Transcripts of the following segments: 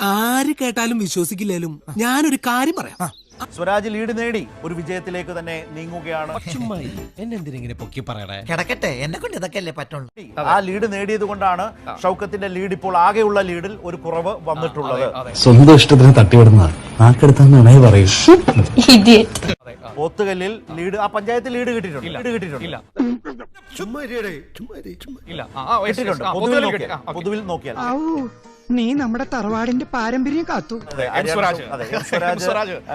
ആര് കേട്ടാലും വിശ്വസിക്കില്ലേലും ഞാനൊരു കാര്യം പറയാം. സ്വരാജ് ലീഡ് നേടി. ഒരു വിജയത്തിലേക്ക് തന്നെ നീങ്ങുകയാണ്. എന്നെന്തിനെ പൊക്കി പറയണേ? കിടക്കട്ടെ. എന്നെ കൊണ്ട് ഇതൊക്കെ അല്ലേ പറ്റുള്ളൂ. ആ ലീഡ് നേടിയത് കൊണ്ടാണ് ഷൗക്കത്തിന്റെ ലീഡ് ഇപ്പോൾ ആകെയുള്ള ലീഡിൽ ഒരു കുറവ് വന്നിട്ടുള്ളത്. സ്വന്തം ഇഷ്ടത്തിന് തട്ടിവിടുന്നതാണ് നാക്കെടുത്താന്നേ പറയൂ. പോത്തുകല്ലിൽ ലീഡ് ആ പഞ്ചായത്ത് ലീഡ് കിട്ടിയിട്ടുണ്ട്. ലീഡ് കിട്ടിയിട്ടുണ്ട്. ചുമ്മാ yes. കിട്ടിയിട്ടുണ്ട്. ആ, പൊതുവിൽ പൊതുവിൽ നോക്കിയാൽ. നീ നമ്മുടെ തറവാടിന്റെ പാരമ്പര്യം കാത്തു.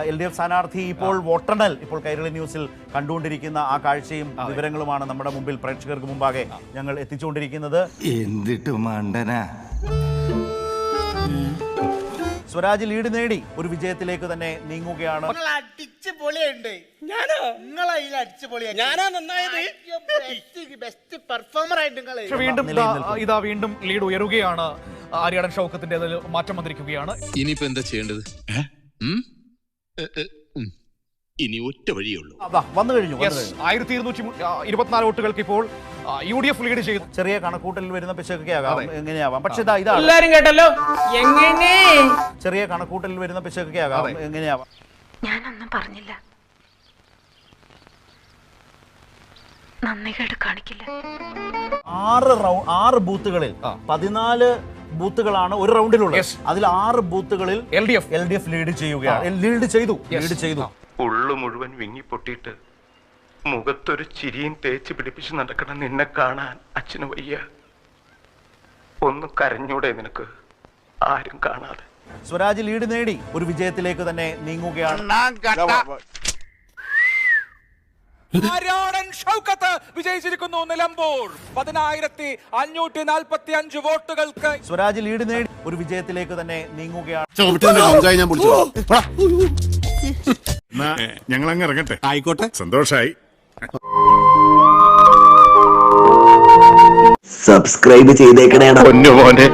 എൽ ഡി എഫ് സ്ഥാനാർത്ഥി ഇപ്പോൾ വോട്ടെണ്ണൽ ഇപ്പോൾ കൈരളി ന്യൂസിൽ കണ്ടുകൊണ്ടിരിക്കുന്ന ആ കാഴ്ചയും വിവരങ്ങളുമാണ് നമ്മുടെ മുമ്പിൽ പ്രേക്ഷകർക്ക് മുമ്പാകെ ഞങ്ങൾ എത്തിച്ചുകൊണ്ടിരിക്കുന്നത്. എന്തിട്ട് മണ്ടനാ? സ്വരാജ് ലീഡ് നേടി. ഒരു വിജയത്തിലേക്ക് തന്നെ നീങ്ങുകയാണ്. അടിച്ച് പൊളിയുണ്ട്. ഞാനോ? നിങ്ങളെ അതിൽ അടിച്ച് പൊളിയാ. ഞാനാ നന്നായത്? ബെസ്റ്റ് പെർഫോമർ ആയിട്ട് വീണ്ടും. ഇതാ വീണ്ടും ലീഡ് ഉയരുകയാണ്. ആര്യാടൻ ഷൗക്കത്തിന്റെ മാറ്റം വന്നിരിക്കുകയാണ്. ഇനിയിപ്പോ എന്താ ചെയ്യേണ്ടത്. ഇനി ഒറ്റ വഴിയേ ഉള്ളൂ. അതാ, വന്നു കഴിഞ്ഞു ആയിരത്തി ഇരുന്നൂറ്റി ഇരുപത്തിനാല് വോട്ടുകൾക്ക് ഇപ്പോൾ യു ഡി എഫ് ലീഡ് ചെയ്തു. ചെറിയ കണക്കൂട്ടലിൽ വരുന്ന പിശകൊക്കെ ആകാം എങ്ങനെയാവാം. പക്ഷെ ഇതാ ഇതാണ്. എല്ലാരും കേട്ടല്ലോ? എങ്ങനെ? ചെറിയ കണക്കൂട്ടലിൽ വരുന്ന പിശകൊക്കെ ആകാം എങ്ങനെയാവാം. ഞാനൊന്നും പറഞ്ഞില്ല. നന്ദി കേട് കാണിക്കില്ല. ആറ് റൗണ്ട് ആറ് ബൂത്തുകളിൽ. പതിനാല് ബൂത്തുകളാണ് ഒരു റൗണ്ടിലുള്ളത്. അതിൽ ആറ് ബൂത്തുകളിൽ L D F L D F lead ചെയ്യുകയാണ്. ലീഡ് ചെയ്തു. ലീഡ് ചെയ്തു. ഉള്ളു മുഴുവൻ വിങ്ങി പൊട്ടിയിട്ട് മുഖത്തൊരു ചിരിയും തേച്ച് പിടിപ്പിച്ച് നടക്കണം നിന്നെ കാണാൻ അച്ഛന് വയ്യ. ഒന്ന് കരഞ്ഞൂടെ നിനക്ക് ആരും കാണാതെ. സ്വരാജ് ലീഡ് നേടി. ഒരു വിജയത്തിലേക്ക് തന്നെ നീങ്ങുകയാണ്. ആര്യാടൻ ഷൗക്കത്ത് വിജയിച്ചിരിക്കുന്നു നിലമ്പൂർ. പതിനായിരത്തി അഞ്ഞൂറ്റി നാൽപ്പത്തി അഞ്ച് വോട്ടുകൾക്ക് സ്വരാജ് ലീഡ് നേടി ഒരു വിജയത്തിലേക്ക് തന്നെ നീങ്ങുകയാണ്. ഞങ്ങൾ അങ്ങ് ഇറങ്ങട്ടെ. ആയിക്കോട്ടെ. സന്തോഷായി. സബ്സ്ക്രൈബ് ചെയ്തേക്കണേടാ. പൊന്നു മോനെ